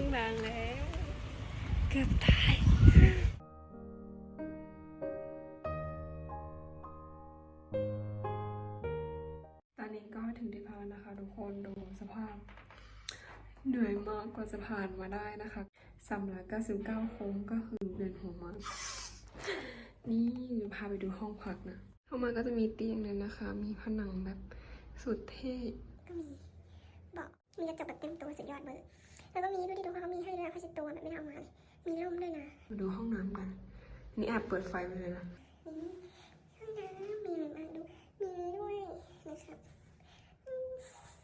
ครึ่งทางแล้ว เกือบตายตอนนี้ก็ถึงที่พักแล้วนะคะทุกคนดูสภาพ เหนื่อยมากกว่าจะผ่านมาได้นะคะ399โค้งก็คือเวียนหัวมาก นี่พาไปดูห้องพักนะ เข้ามาก็จะมีเตียงเลยนะคะ มีผนังแบบสุดเท่ก็มีบาะมีกระจกแบบเต็มตัวสุดยอดเบอร์ แล้วก็มีดูดิดูเขามีให้ด้วยนะผ้าเช็ดตัวแบบไม่ได้เอามาเลยมีร่มด้วยนะมาดูห้องน้ำกันอันนี่แอบเปิดไฟไปเลยนะนี่ห้องน้ำมีอะไรบ้างดู มีด้วยนะครับ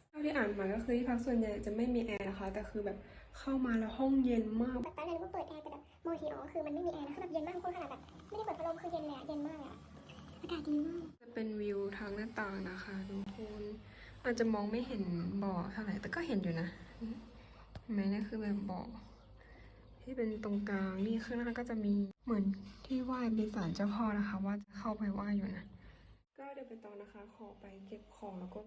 เท่าที่อ่านมาก็คือที่พักส่วนใหญ่จะไม่มีแอร์นะคะ แต่คือแบบเข้ามาแล้วห้องเย็นมากแบบตอนแรกนึกว่าเปิดแอร์แต่แบบโมทีอ๋อคือมันไม่มีแอร์นะคือแบบเย็นมากทุกคนขนาดแบบไม่ได้เปิดพัดลมคือเย็นเลยอะเย็นมากอะอากาศดีมากจะเป็นวิวทางหน้าต่างนะคะทุกคนอาจจะมองไม่เห็นบ่อเท่าไหร่แต่ก็เห็นอยู่นะ เห็นไหมนี่คือแบบบ่อที่เป็นตรงกลางนี่ข้างหน้าก็จะมีเหมือนที่ไหว้เป็นศาลเจ้าพ่อนะคะ ว่าจะเข้าไปไหว้อยู่นะก็เดี๋ยวไปตอนนะคะ ขอไปเก็บของแล้วก็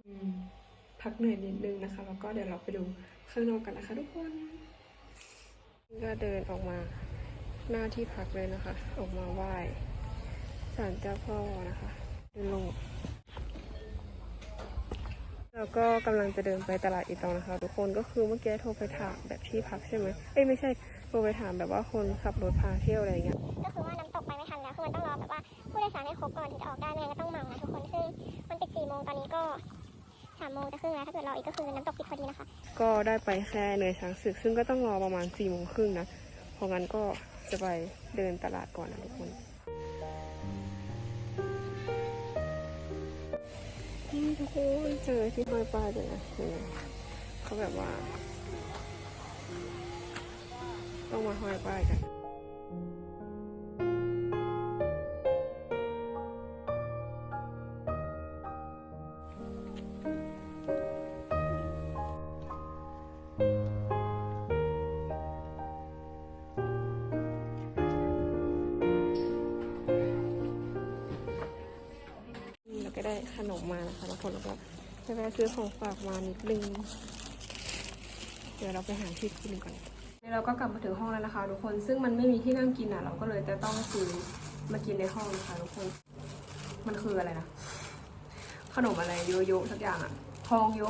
พักเหนื่อยนิดนึงนะคะ แล้วก็เดี๋ยวเราไปดูข้างนอกกันนะคะ ทุกคนก็เดินออกมาหน้าที่พักเลยนะคะ ออกมาไหว้ศาลเจ้าพ่อนะคะเดินลง แล้วก็กำลังจะเดินไปตลาดอีตองนะคะ ทุกคนก็คือเมื่อกี้โทรไปถามแบบที่พักใช่ไหมเอ้ยไม่ใช่โทรไปถามแบบว่าคนขับรถพาเที่ยวอะไรอย่างเงี้ยก็คือว่าน้ำตกไปไม่ทันแล้วคือมันต้องรอแบบว่าผู้โดยสารให้ครบก่อนถึงจะออกได้ไม่งั้นก็ต้องเหมานะทุกคนซึ่งมันปิดสี่โมงตอนนี้ก็สามโมงจะครึ่งแล้วถ้าเกิดรออีกก็คือน้ำตกปิดพอดีนะคะ ก็ได้ไปแค่เนยช้างศึก ซึ่งก็ต้องรอประมาณ4ี่โมงครึ่งนะเพราะงั้นก็จะไปเดินตลาดก่อนนะทุกคน ทุกคนเจอที่ห้อยป้ายเลยนะเขาแบบว่า ต้องมาห้อยป้ายกัน นมมานะคะทุกคนแล้วก็จะไปซื้อของฝากมานิดนึง เดี๋ยวเราไปหาที่กินก่อนนี่เราก็กลับมาถึงห้องแล้วนะคะทุกคน ซึ่งมันไม่มีที่นั่งกินอะ เราก็เลยจะต้องซื้อมากินในห้องนะคะทุกคน มันคืออะไรนะ ขนมอะไรโยโย่สักอย่างอะ ทองโย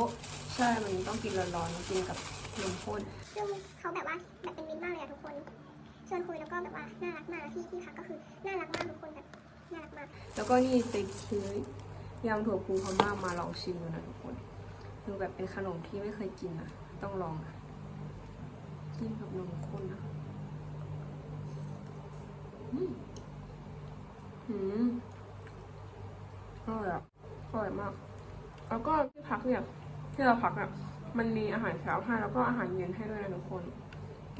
ใช่ มันต้องกินร้อนๆแล้วกินกับนมข้นซึ่งเขาแบบว่าแบบเป็นมิตรมากเลยอะทุกคนชวนคุยแล้วก็แบบว่าน่ารักมากที่ที่พักก็คือน่ารักมากทุกคนแบบน่ารักมาก แล้วก็นี่ติ๊กคือ ยำถั่วพูพม่ามาลองชิมดูนะทุกคนคือแบบเป็นขนมที่ไม่เคยกินนะต้องลองนะกินกับนมข้นนะอืมอืมอร่อยอะอร่อยมาก แล้วก็ที่พักเนี่ย ที่เราพักอะมันมีอาหารเช้าให้แล้วก็อาหารเย็นให้ด้วยนะทุกคน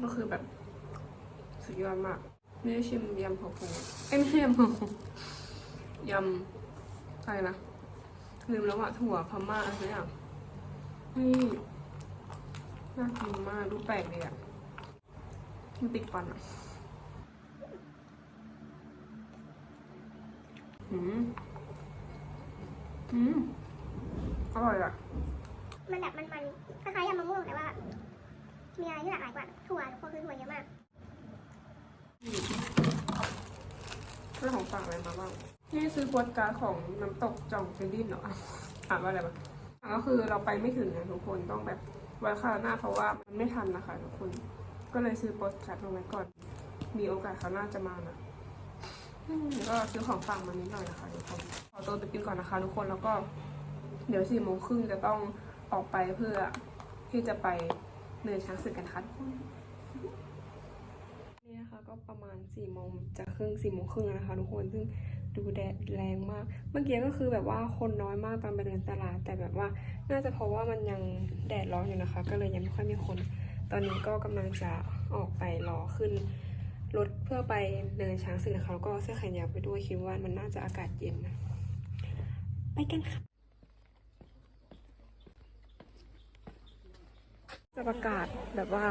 ก็คือแบบสุดยอดมากไม่ได้ชิมยำถั่วพูเอ้ยไม่ใช่ยำถั่วพูยำอะไรนะ ลืมแล้วอะถั่วพม่าอะไรสักอย่างนี่น่ากินมากดูแปลกเลยอะมันติดฟันอะอืมอืมอร่อยอะมันแบบมันมันคล้ายๆยำมะม่วงแต่ว่า มีอะไรที่หลากหลายกว่าถั่วทุกคนคือถั่วเยอะมากเรื่องของฝากอะไรมาบ้าง นี่ซื้อโปสกาของน้ำตกจองเจดินเหรอถามว่าอะไรบ้างก็คือเราไปไม่ถึงนะทุกคนต้องแบบไว้คราวหน้าเพราะว่ามันไม่ทันนะคะทุกคน ก็เลยซื้อโปสการ์ดลงไว้ก่อน มีโอกาสคราวหน้าจะมานะก็ซื้อของฝากมานิดหน่อยนะคะทุกคน ขอตัวไปกินก่อนนะคะทุกคนแล้วก็ เดี๋ยวสี่โมงครึ่งจะต้องออกไปเพื่อที่จะไปเนินช้างศึกกันนะคะทุกคนนี่นะคะก็ประมาณ4ี่โมงจะครึ่งสี่โมงครึ่งนะคะทุกคนซึ่ง ดูแดดแรงมาก เมื่อกี้ก็คือแบบว่าคนน้อยมากตอนไปเดินตลาด แต่แบบว่าน่าจะเพราะว่ามันยังแดดร้อนอยู่นะคะ ก็เลยยังไม่ค่อยมีคน ตอนนี้ก็กำลังจะออกไปรอขึ้นรถเพื่อไปเดินช้างศึกนะคะแล้วก็เสื้อแขนยาวไปด้วยคิดว่ามันน่าจะอากาศเย็นนะไปกันค่ะจะประกาศแบบว่า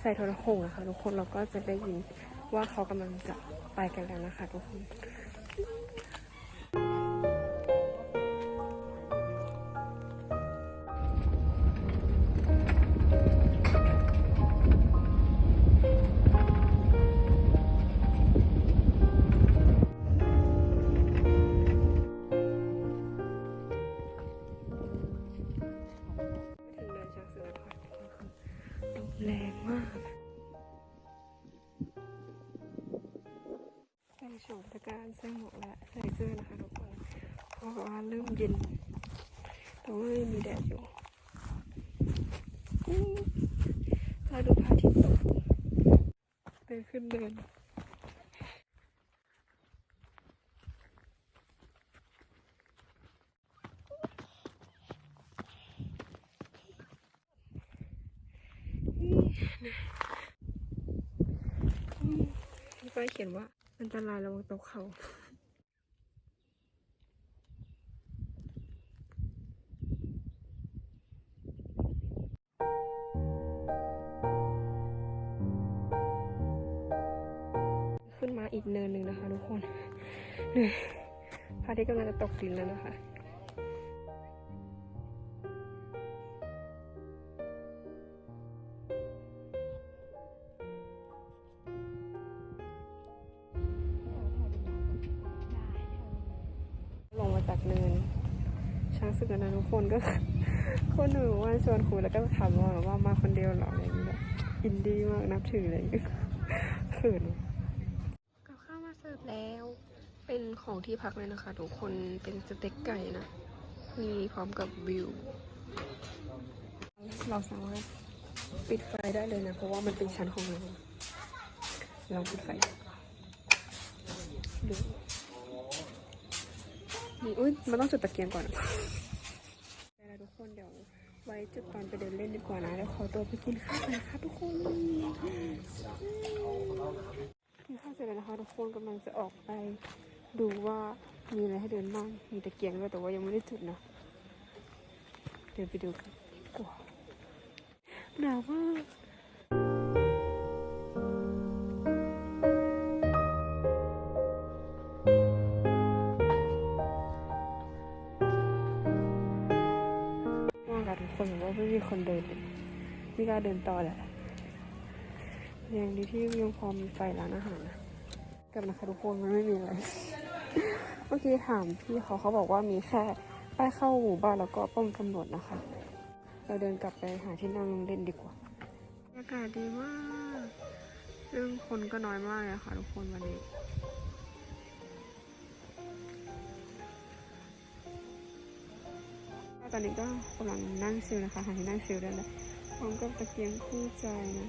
ใส่โทรโขงนะคะทุกคนเราก็จะได้ยินว่าเขากำลังจะไปกันแล้วนะคะทุกคน แรงมากใส่โฉมตะการใส่หมวกและใส่เสื้อนะคะทุกคนเพราะว่าเริ่มเย็นแต่ว่ายังมีแดดอยู่อื้อเราดูพระอาทิตย์ตกเดินขึ้นเดิน มี ป้ายเขียนว่าอันตรายระวังตกเขาขึ้นมาอีกเนินหนึ่งนะคะทุกคนเหนื่อยพระอาทิตย์กำลังจะตกดินแล้วนะคะ ช้างศึกนะทุกคนก็คนหนูว่าชวนคุยแล้วก็ถามว่าว่ามาคนเดียวเหรออะไรอย่างเงี้ยแบบอินดี้มากนับถืออะไรอย่างเงี้ยเขินกับข้าวมาเสิร์ฟแล้ว เป็นของที่พักเลยนะคะ ทุกคนเป็นสเต็กไก่นะมีพร้อมกับวิว เราสามารถปิดไฟได้เลยนะ เพราะว่ามันเป็นชั้นของเราเราปิดไฟดูนี่อุ้ยมันต้องจุดตะเกียงก่อนไปแล้วทุก คนเดี๋ยวไว้จุดตอนไปเดินเล่นดีกว่านะแล้วขอตัวไปกินข้าวนะคะทุกคนกินข้าวเสร็จแล้วนะคะทุกคนกำลังจะออกไปดูว่ามีอะไรให้เดินบ้างมีตะเกียงด้วยแต่ว่ายังไม่ได้จุดนะเดินไปดูกันว้าวหนาวมาก ว่างกับทุกคนว่าไม่มีคนเดินไม่กล้าเดินต่อแหละยังดีที่ยังพอมีไฟร้านอาหารนะกับนะคะทุกคนมันไม่มีอะไรเมื่อกี้ถามพี่เขาเขาบอกว่ามีแค่ป้ายเข้าหมู่บ้านแล้วก็ป้อมตำรวจนะคะ เราเดินกลับไปหาที่นั่งเล่นดีกว่าอากาศดีมากซึ่งคนก็น้อยมากเลยค่ะทุกคนวันนี้ ตอนนี้ก็กำลังนั่งชิลนะคะหาที่นั่งชิลได้เลยพร้อมกับตะเกียงคู่ใจนะ